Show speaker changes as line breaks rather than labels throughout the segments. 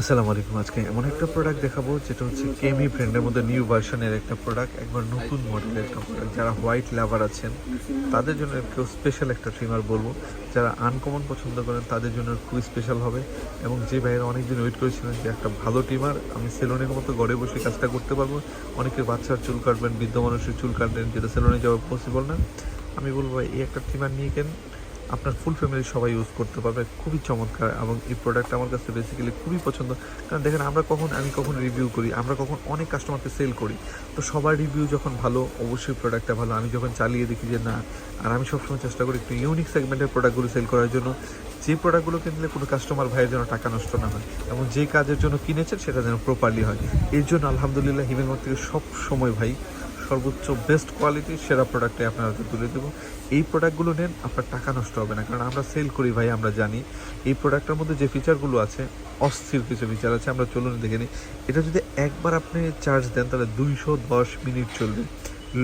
আসসালামু আলাইকুম। আজকে এমন একটা প্রোডাক্ট দেখাবো, যেটা হচ্ছে কেমি ব্র্যান্ডের মধ্যে নিউ ভার্সনের একটা প্রোডাক্ট একবার নতুন মডেলের একটা প্রোডাক্ট যারা হোয়াইট লাভার আছেন, তাদের জন্য একটু স্পেশাল একটা ট্রিমার বলব। যারা আনকমন পছন্দ করেন, তাদের জন্য খুবই স্পেশাল হবে। এবং যে ভাইয়েরা অনেকদিন ওয়েট করেছিলেন যে একটা ভালো ট্রিমার আমি সেলুনের মতো ঘরে বসে কাজটা করতে পারব। অনেকের বাচ্চার চুল কাটবেন, বৃদ্ধ মানুষের চুল কাটবেন যেটা সেলুনে যাওয়া পসিবল না। আমি বলব এই একটা ট্রিমার নিয়ে কেন? আপনার ফুল ফ্যামিলি সবাই ইউজ করতে পারবে। খুবই চমৎকার এবং এই প্রোডাক্ট আমার কাছে বেসিক্যালি খুবই পছন্দ। কারণ দেখেন, আমরা কখন, আমি কখন রিভিউ করি, আমরা কখন অনেক কাস্টমারকে সেল করি। তো সবার রিভিউ যখন ভালো, অবশ্যই প্রোডাক্টটা ভালো। আমি যখন চালিয়ে দেখি যে না, আর আমি সবসময় চেষ্টা করি একটু ইউনিক সেগমেন্টের প্রোডাক্টগুলো সেল করার জন্য, যে প্রোডাক্টগুলো কিনলে কোনো কাস্টমার ভাইয়ের যেন টাকা নষ্ট না হয় এবং যে কাজের জন্য কিনেছেন সেটা যেন প্রপারলি হয়। এর জন্য আলহামদুলিল্লাহ হিমেল থেকে সব সময় ভাই সর্বোচ্চ বেস্ট কোয়ালিটির সেরা প্রোডাক্টে আপনার তুলে দেবো। এই প্রোডাক্টগুলো নেন, আপনার টাকা নষ্ট হবে না। কারণ আমরা সেল করি ভাই, আমরা জানি। এই প্রোডাক্টের মধ্যে যে ফিচারগুলো আছে, অস্থির কিছু ফিচার আছে, আমরা চলুন দেখে নিই। এটা যদি একবার আপনি চার্জ দেন, তাহলে দুইশো দশ মিনিট চলবে।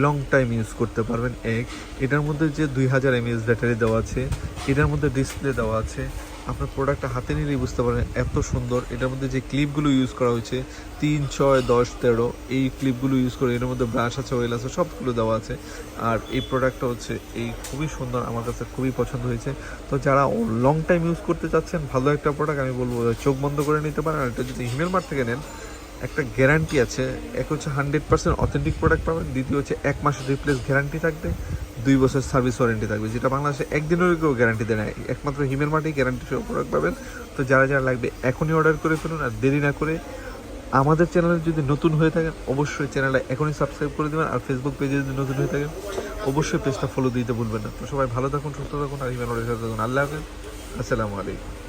লং টাইম ইউজ করতে পারবেন, এক। এটার মধ্যে যে দুই হাজার এমএএস ব্যাটারি দেওয়া আছে, এটার মধ্যে ডিসপ্লে দেওয়া আছে আপনার প্রোডাক্টটা হাতে নিলেই বুঝতে পারেন এত সুন্দর। এটার মধ্যে যে ক্লিপগুলো ইউজ করা হয়েছে, তিন, ছয়, দশ, তেরো, এই ক্লিপগুলো ইউজ করে এর মধ্যে ব্রাশ আছে ওয়েল আছে, সবগুলো দেওয়া আছে। আর এই প্রোডাক্টটা হচ্ছে এই খুবই সুন্দর, আমার কাছে খুবই পছন্দ হয়েছে। তো যারা লং টাইম ইউজ করতে চাচ্ছেন, ভালো একটা প্রোডাক্ট আমি বলব চোখ বন্ধ করে নিতে পারেন। আর এটা যদি হিমেল মার্ট থেকে নেন, একটা গ্যারান্টি আছে, এক হচ্ছে হান্ড্রেড পার্সেন্ট অথেন্টিক প্রোডাক্ট পাবেন, দ্বিতীয় হচ্ছে এক মাসের রিপ্লেস গ্যারান্টি থাকবে। দুই বছর সার্ভিস ওয়ারেন্টি থাকবে, যেটা বাংলাদেশে একদিনের কেউ গ্যারান্টি দেয় না। একমাত্র হিমের মাটি গ্যারান্টি সহ প্রোডাক্ট পাবেন। তো যারা যারা লাগবে, এখনই অর্ডার করে ফেলুন আর দেরি না করে আমাদের চ্যানেলে যদি নতুন হয়ে থাকেন, অবশ্যই চ্যানেলে এখনই সাবস্ক্রাইব করে দেবেন আর ফেসবুক পেজে যদি নতুন হয়ে থাকেন, অবশ্যই পেজটা ফলো দিতে ভুলবেন না। তো সবাই ভালো থাকুন, সুস্থ থাকুন আর হিমেল অর্ডার থাকুন। আল্লাহ হাফেজ। আসসালামু আলাইকুম।